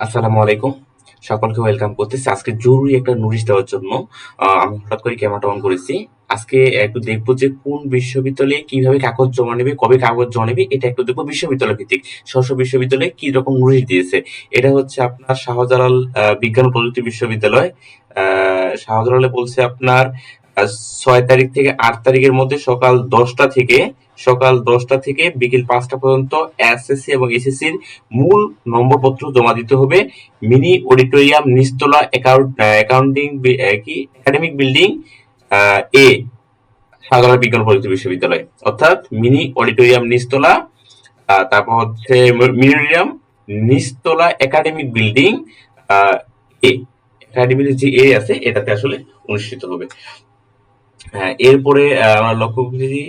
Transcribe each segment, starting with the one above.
আসসালামু আলাইকুম। সকলকে ওয়েলকাম করতেছি। আজকে জরুরি একটা নোটিশ দেওয়ার জন্য আমি হঠাৎ করে ক্যামেরাটা অন করেছি। আজকে একটু দেখব যে কোন বিশ্ববিদ্যালয়ে কীভাবে কাগজ জমা নেবে, কবে কাগজ জমা নেবে, এটা একটু দেখব বিশ্ববিদ্যালয় ভিত্তিক। স্ব বিশ্ববিদ্যালয়ে কি রকম নোটিশ দিয়েছে? এটা হচ্ছে আপনার শাহজালাল বিজ্ঞান প্রযুক্তি বিশ্ববিদ্যালয়। শাহজালালে বলছে আপনার ছয় তারিখ থেকে আট তারিখের মধ্যে সকাল দশটা থেকে সকাল দশটা থেকে বিকেল পাঁচটা পর্যন্ত এসএসসি এবং এসএসসির মূল নম্বরপত্র জমা দিতে হবে। মিনি অডিটোরিয়াম নিস্তলা অ্যাকাউন্টিং কি? একাডেমিক বিল্ডিং এ সাধারণ বিজ্ঞান প্রযুক্তি বিশ্ববিদ্যালয়। অর্থাৎ মিনি অডিটোরিয়াম নিস্তলা তারপর হচ্ছে মিনি অডিটোরিয়াম নিস্তলা একাডেমিক বিল্ডিং এ একাডেমিক যে এ আছে, এটাতে আসলে অনুষ্ঠিত হবে। হ্যাঁ এরপরে আমরা লক্ষ্য করি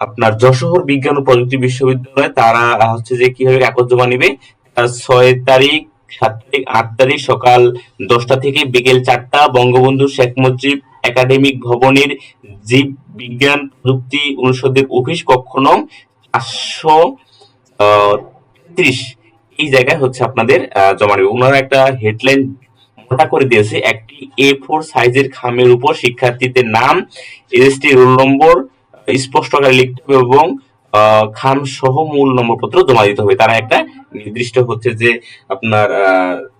আপনার যশোর বিজ্ঞান ও প্রযুক্তি বিশ্ববিদ্যালয় তারা হচ্ছে যে কীভাবে কাগজ জমা নিবে, তার ছয় তারিখ, সাত তারিখ, আট তারিখ সকাল দশটা থেকে বিকেল চারটা বঙ্গবন্ধু শেখ মুজিব একাডেমিক ভবনের জীব বিজ্ঞান প্রযুক্তি অনুষদের অফিস কক্ষ নং চারশো ত্রিশ এই জায়গায় হচ্ছে আপনাদের জমা নেবে। ওনারা একটা হেডলাইন মোটা করে দিয়েছে, একটি এ ফোর সাইজের খামের উপর শিক্ষার্থীদের নাম রেজিস্ট্রি রোল নম্বর স্পষ্ট আকারে লিখতে হবে এবং খাম সহ মূল নম্বরপত্র জমা দিতে হবে। তারা একটা নির্দিষ্ট হচ্ছে যে আপনার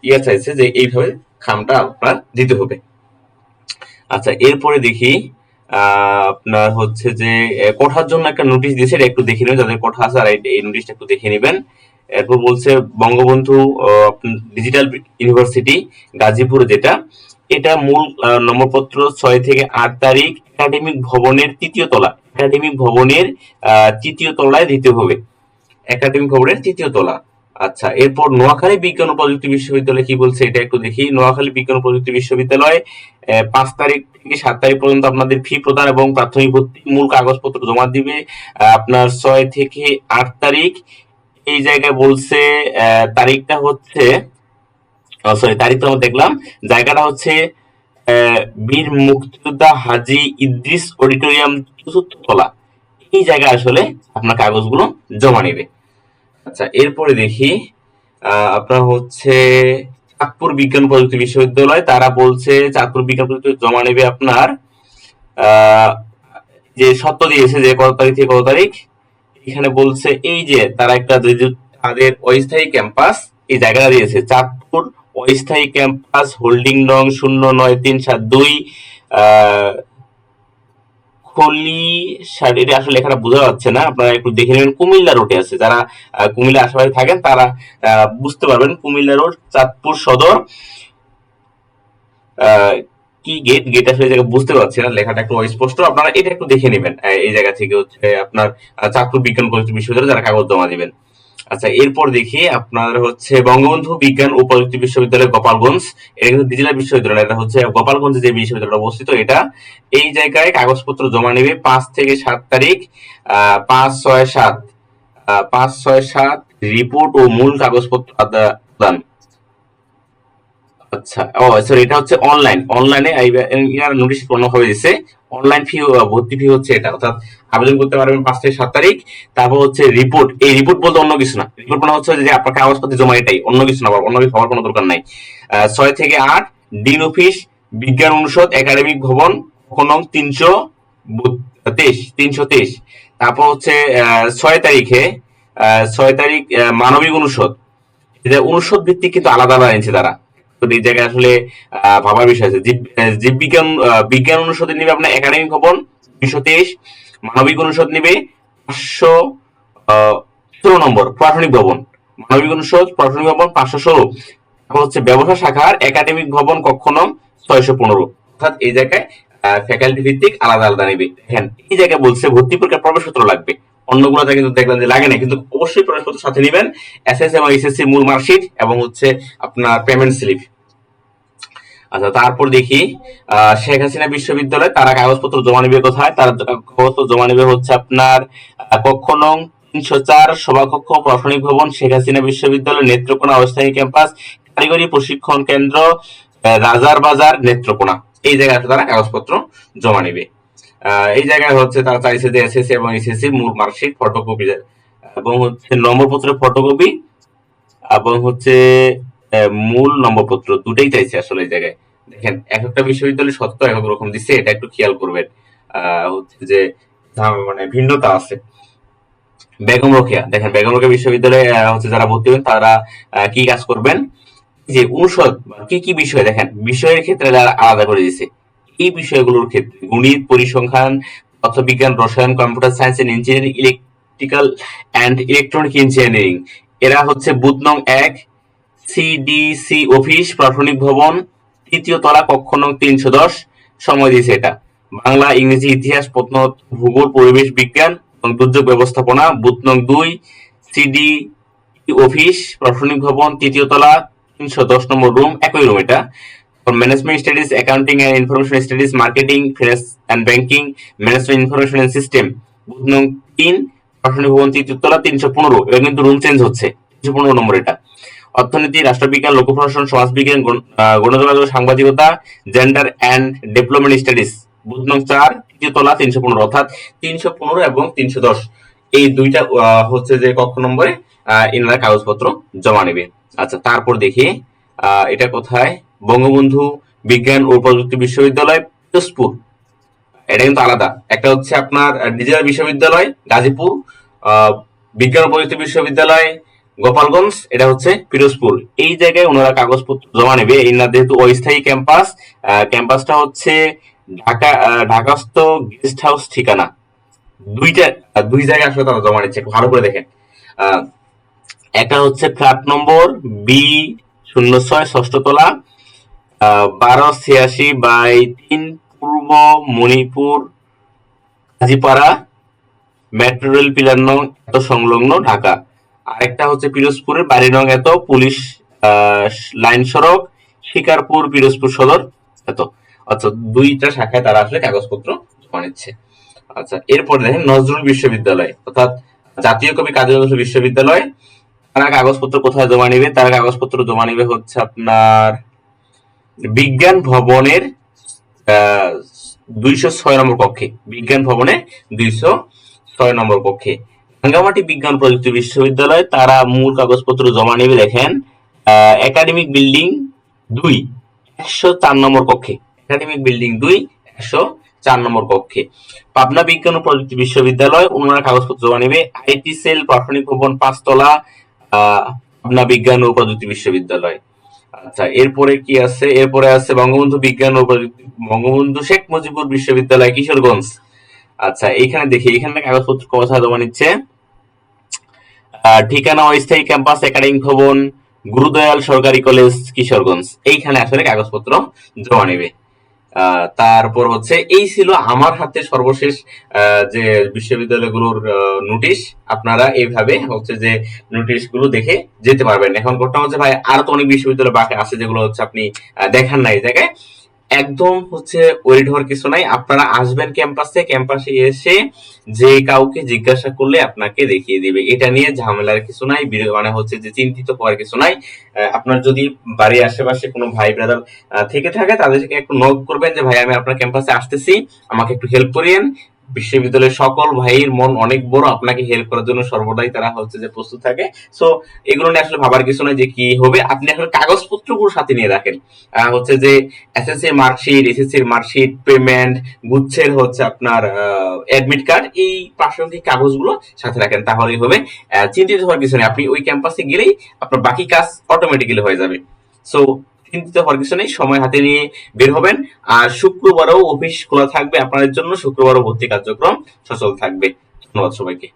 ইয়ে চাইছে যে এইভাবে খামটা আপনার দিতে হবে। আচ্ছা এরপরে দেখি আপনার হচ্ছে যে কোঠার জন্য একটা নোটিশ দিয়েছে, এটা একটু দেখে নেবেন। যাদের কোঠা আছে আর এই- এই নোটিশটা একটু দেখে নেবেন। এরপর বলছে, বঙ্গবন্ধু ডিজিটাল ইউনিভার্সিটি গাজীপুর যেটা এটা মূল নম্বরপত্র ছয় থেকে আট তারিখ, একাডেমিক ভবনের তৃতীয় তলা একাডেমিক ভবনের তৃতীয় তলায় দিতে হবে। একাডেমিক ভবনের তৃতীয় তলা। আচ্ছা এরপর নোয়াখালী বিজ্ঞান ও প্রযুক্তি বিশ্ববিদ্যালয় কি বলছে এটা একটু দেখি। নোয়াখালী বিজ্ঞান ও প্রযুক্তি বিশ্ববিদ্যালয় পাঁচ তারিখ থেকে সাত তারিখ পর্যন্ত আপনাদের ফি প্রদান এবং প্রাথমিক ভর্তি মূল কাগজপত্র জমা দিবে। আপনার ছয় থেকে আট তারিখ, এই জায়গায় বলছে তারিখটা হচ্ছে সরি তারিখটা আমরা দেখলাম। জায়গাটা হচ্ছে বীর মুক্তিযোদ্ধা হাজি ইদ্রিস অডিটোরিয়াম চতুর্থতলা। এই জায়গা আসলে আপনার কাগজগুলো জমা নেবে। আচ্ছা এরপরে দেখি আপনার হচ্ছে চাঁদপুর বিজ্ঞান প্রযুক্তি বিশ্ববিদ্যালয়, তারা বলছে চাঁদপুর বিজ্ঞান প্রযুক্তি জমা নেবে আপনার যে সত্য দিয়েছে যে কত তারিখ থেকে কত তারিখ, এখানে বলছে এই যে তারা একটা তাদের অস্থায়ী ক্যাম্পাস, এই জায়গাটা দিয়েছে, চাঁদপুর অস্থায়ী ক্যাম্পাস হোল্ডিং নং শূন্য নয় তিন সাত দুই খলি এটা আসলে এখানে বোঝা যাচ্ছে না। আপনারা একটু দেখে নেবেন, কুমিল্লা রোডে আছে। যারা কুমিল্লা আশেপাশে থাকেন, তারা বুঝতে পারবেন কুমিল্লা রোড চাঁদপুর সদর কি গেট গেট আসলে এই জায়গায় বুঝতে পারছি না, লেখাটা একটু অস্পষ্ট। আপনারা এটা একটু দেখে নেবেন এই জায়গা থেকে হচ্ছে আপনার চাঁদপুর বিজ্ঞান বিশ্ববিদ্যালয়ে, যারা কাগজ জমা দিবেন। আচ্ছা এরপর দেখি আপনার হচ্ছে বঙ্গবন্ধু বিজ্ঞান ও প্রযুক্তি বিশ্ববিদ্যালয় গোপালগঞ্জ। এটা কিন্তু বিশ্ববিদ্যালয়, এটা হচ্ছে গোপালগঞ্জে যে বিশ্ববিদ্যালয় অবস্থিত, এটা এই জায়গায় কাগজপত্র জমা নেবে পাঁচ থেকে সাত তারিখ পাঁচ ছয় সাত পাঁচ ছয় সাত রিপোর্ট ও মূল কাগজপত্র প্রদান আচ্ছা ও এটা হচ্ছে অনলাইন, অনলাইনে নোটিশ নোটিশ হয়ে দিছে অনলাইন ফি ভর্তি ফি হচ্ছে এটা, অর্থাৎ আবেদন করতে পারবেন পাঁচ থেকে সাত তারিখ। তারপর হচ্ছে রিপোর্ট এই রিপোর্ট বলতে অন্য কিছু না। রিপোর্ট মানে হচ্ছে যে আপনার কাগজপত্র জমা এটাই অন্য কিছু না অন্য কিছু হওয়ার কোনো দরকার নাই। ছয় থেকে আট ডিন অফিস বিজ্ঞান অনুষদ একাডেমিক ভবন নং তিনশো তেইশ তিনশো তেইশ। তারপর হচ্ছে ছয় তারিখে ছয় তারিখ মানবিক অনুষদ। অনুষদ ভিত্তিক কিন্তু আলাদা আলাদা এনেছে তারা। তো এই জায়গায় আসলে ভাবার বিষয় আছে। জীব বিজ্ঞান অনুষদে নিবে আপনার একাডেমিক ভবন দুইশো তেইশ। মানবিক অনুষদ নিবে পাঁচশো ষোলো নম্বর প্রাথমিক ভবন। মানবিক অনুষদ প্রাথমিক ভবন, পাঁচশো ষোলো। হচ্ছে ব্যবসা শাখার একাডেমিক ভবন কক্ষ নং ছয়শো পনেরো। অর্থাৎ এই জায়গায় ফ্যাকাল্টি ভিত্তিক আলাদা আলাদা নেবে। দেখেন এই জায়গায় বলছে ভর্তি পরীক্ষার প্রবেশপত্র লাগবে। অন্যগুলোতে কিন্তু দেখলাম যে লাগে না, কিন্তু অবশ্যই প্রবেশপত্র সাথে নেবেন এসএস এবং এসএসসি মূল মার্কশিট এবং হচ্ছে আপনার পেমেন্ট স্লিপ আচ্ছা তারপর দেখি শেখ হাসিনা বিশ্ববিদ্যালয় তারা কাগজপত্র জমা নেবে কোথায়? তারা কাগজপত্র জমা নেবে হচ্ছে আপনার কক্ষ নং তিনশো চার, সভাকক্ষ প্রশাসনিক ভবন, শেখ হাসিনা বিশ্ববিদ্যালয় নেত্রকোনা অস্থায়ী ক্যাম্পাস, কারিগরি প্রশিক্ষণ কেন্দ্র রাজার বাজার নেত্রকোনা। এই জায়গাতে তারা কাগজপত্র জমা নেবে। এই জায়গায় হচ্ছে তারা চাইছে যে এসএসসি এবং এসএসসি মূল মার্কশিট ফটোকপি এবং হচ্ছে নম্বরপত্রের ফটোকপি এবং হচ্ছে মূল নম্বরপত্র দুটাই চাইছে আসলে এই জায়গায়। দেখেন, এক একটা বিশ্ববিদ্যালয় সত্য এক এক রকম দিচ্ছে, এটা একটু খেয়াল করবেন। হচ্ছে যে মানে ভিন্নতা আছে। বেগম রোকেয়া, দেখেন, বেগম রোকেয়া বিশ্ববিদ্যালয়ে হচ্ছে যারা ভর্তি হবেন, তারা কি কাজ করবেন? যে অনুষদ, কি কি বিষয়, দেখেন, বিষয়ের ক্ষেত্রে আলাদা করে দিয়েছে। এই বিষয়গুলোর ক্ষেত্রে গণিত, পরিসংখ্যান পদার্থবিজ্ঞান রসায়ন, computer science and engineering, electrical and electronic engineering. এরা হচ্ছে বুথ নং এক সিডিসি অফিস, প্রাথমিক ভবন, তৃতীয় তলা, কক্ষ নং তিনশো দশ। সময় দিয়েছে এটা। বাংলা, ইংরেজি, ইতিহাস, প্রত্নতত্ত্ব, ভূগোল, পরিবেশ বিজ্ঞান এবং দুর্যোগ ব্যবস্থাপনা বুথ নং দুই সিডি অফিস প্রশাসনিক ভবন, তৃতীয় তলা, তিনশো দশ নম্বর রুম, একই রুম এটা। Management studies accounting and information studies marketing finance and banking management information and system booth নং তিন প্রশাসনিক ভবন তৃতীয় তলা তিনশো পনেরো। এটা কিন্তু রুম চেঞ্জ হচ্ছে। তিনশো পনেরো নম্বর এটা। অর্থনীতি, রাষ্ট্রবিজ্ঞান লোক প্রশাসন সমাজবিজ্ঞান গণযোগাযোগ, সাংবাদিকতা gender and development studies booth নং চার, তৃতীয় তলা তিনশো পনেরো। অর্থাৎ তিনশো পনেরো এবং তিনশো দশ। এই দুইটা হচ্ছে যে কক্ষ নম্বরে ইনারা কাগজপত্র জমা নেবে। আচ্ছা তারপর দেখি এটা কোথায়? বঙ্গবন্ধু বিজ্ঞান ও প্রযুক্তি বিশ্ববিদ্যালয় পিরোজপুর এটা কিন্তু আলাদা। একটা হচ্ছে আপনার ডিজিটাল বিশ্ববিদ্যালয়, গাজীপুর বিজ্ঞান ও প্রযুক্তি বিশ্ববিদ্যালয়, গোপালগঞ্জ, এটা হচ্ছে পিরোজপুর। এই জায়গায় ওনারা কাগজপত্র জমা নেবে। এনার যেহেতু অস্থায়ী ক্যাম্পাস ক্যাম্পাসটা হচ্ছে ঢাকা ঢাকাস্থ গেস্ট হাউস ঠিকানা। দুইটা, দুই জায়গায় আসলে তারা জমা নিচ্ছে। ভালো করে দেখেন। একটা হচ্ছে ফ্ল্যাট নম্বর বি শূন্য ছয় ষষ্ঠ তলা বারো ছিয়াশি বাই তিন পূর্ব Monipur, Kazipara, metro rail pillar নং এত সংলগ্ন ঢাকা। আরেকটা হচ্ছে পিরোজপুরের বাড়ি নং এত, পুলিশ লাইন সড়ক, শিকারপুর, পিরোজপুর সদর, এত। আচ্ছা দুইটা শাখায় তারা আসলে কাগজপত্র জমা নিচ্ছে। আচ্ছা এরপর দেখেন নজরুল বিশ্ববিদ্যালয়, অর্থাৎ জাতীয় কবি কাজী নজরুল বিশ্ববিদ্যালয় তারা কাগজপত্র কোথায় জমা নিবে? তারা কাগজপত্র জমা নিবে হচ্ছে আপনার বিজ্ঞান ভবনের দুইশো ছয় নম্বর কক্ষে। বিজ্ঞান ভবনের দুইশো ছয় নম্বর কক্ষে। রাঙ্গামাটি বিজ্ঞান প্রযুক্তি বিশ্ববিদ্যালয়, তারা মূল কাগজপত্র জমা নেবে দেখেন একাডেমিক বিল্ডিং দুই, একশো চার নম্বর কক্ষে। একাডেমিক বিল্ডিং দুই, একশো চার নম্বর কক্ষে। পাবনা বিজ্ঞান ও প্রযুক্তি বিশ্ববিদ্যালয় ওনারা কাগজপত্র জমা নেবে। আইটি সেল প্রাথমিক ভবন, পাঁচতলা পাবনা বিজ্ঞান ও প্রযুক্তি বিশ্ববিদ্যালয়। আচ্ছা এরপরে কি আছে? এরপরে আছে বঙ্গবন্ধু বিজ্ঞান ও প্রযুক্তি, বঙ্গবন্ধু শেখ মুজিবুর বিশ্ববিদ্যালয়, কিশোরগঞ্জ। আচ্ছা এইখানে দেখি এখানে কাগজপত্র কোথায় জমা নিচ্ছে? ঠিকানা, অস্থায়ী ক্যাম্পাস, একাডেমিক ভবন, গুরুদয়াল সরকারি কলেজ, কিশোরগঞ্জ। এইখানে আসলে কাগজপত্র জমা নেবে। তারপর হচ্ছে এই ছিল আমার হাতে সর্বশেষ যে বিশ্ববিদ্যালয়গুলোর নোটিশ আপনারা এইভাবে হচ্ছে যে নোটিশগুলো দেখে যেতে পারবেন। এখন ঘটনা হচ্ছে ভাই, আরও তো অনেক বিশ্ববিদ্যালয় বাকি আছে যেগুলো হচ্ছে আপনি দেখান নাই জায়গায়। একদম হচ্ছে ওয়েট হওয়ার কিছু নাই। আপনারা আসবেন ক্যাম্পাসে ক্যাম্পাসে এসে যে কাউকে জিজ্ঞাসা করলে আপনাকে দেখিয়ে দিবে। এটা নিয়ে ঝামেলার কিছু নাই মানে হচ্ছে যে চিন্তিত হওয়ার কিছু নাই। আপনার যদি বাড়ির আশেপাশে কোনো ভাই ব্রাদার থেকে থাকে, তাদেরকে একটু নক করবেন যে, ভাই, আমি আপনার ক্যাম্পাসে আসতেছি, আমাকে একটু হেল্প করিয়েন। বিশ্ববিদ্যালয়ের সকল ভাইয়ের মন অনেক বড়, আপনাকে হেল্প করার জন্য সর্বদাই তারা হচ্ছে যে প্রস্তুত থাকে। সো এগুলো নিয়ে আসলে ভাবার কিছু নয় যে কি হবে। আপনি আসলে কাগজপত্রগুলো সাথে নিয়ে রাখেন। হচ্ছে যে SSC marksheet SSC marksheet payment গুচ্ছের হচ্ছে আপনার অ্যাডমিট কার্ড এই প্রাসঙ্গিক কাগজগুলো সাথে রাখেন, তাহলেই হবে। চিন্তিত হওয়ার কিছু নেই। আপনি ওই ক্যাম্পাসে গেলেই আপনার বাকি কাজ অটোমেটিক্যালি হয়ে যাবে। সো চিন্তিত হওয়ার কিছু নেই, সময় হাতে নিয়ে বের হবেন। আর শুক্রবারও অফিস খোলা থাকবে, আপনাদের জন্য শুক্রবারও ভর্তি কার্যক্রম সচল থাকবে। ধন্যবাদ সবাইকে।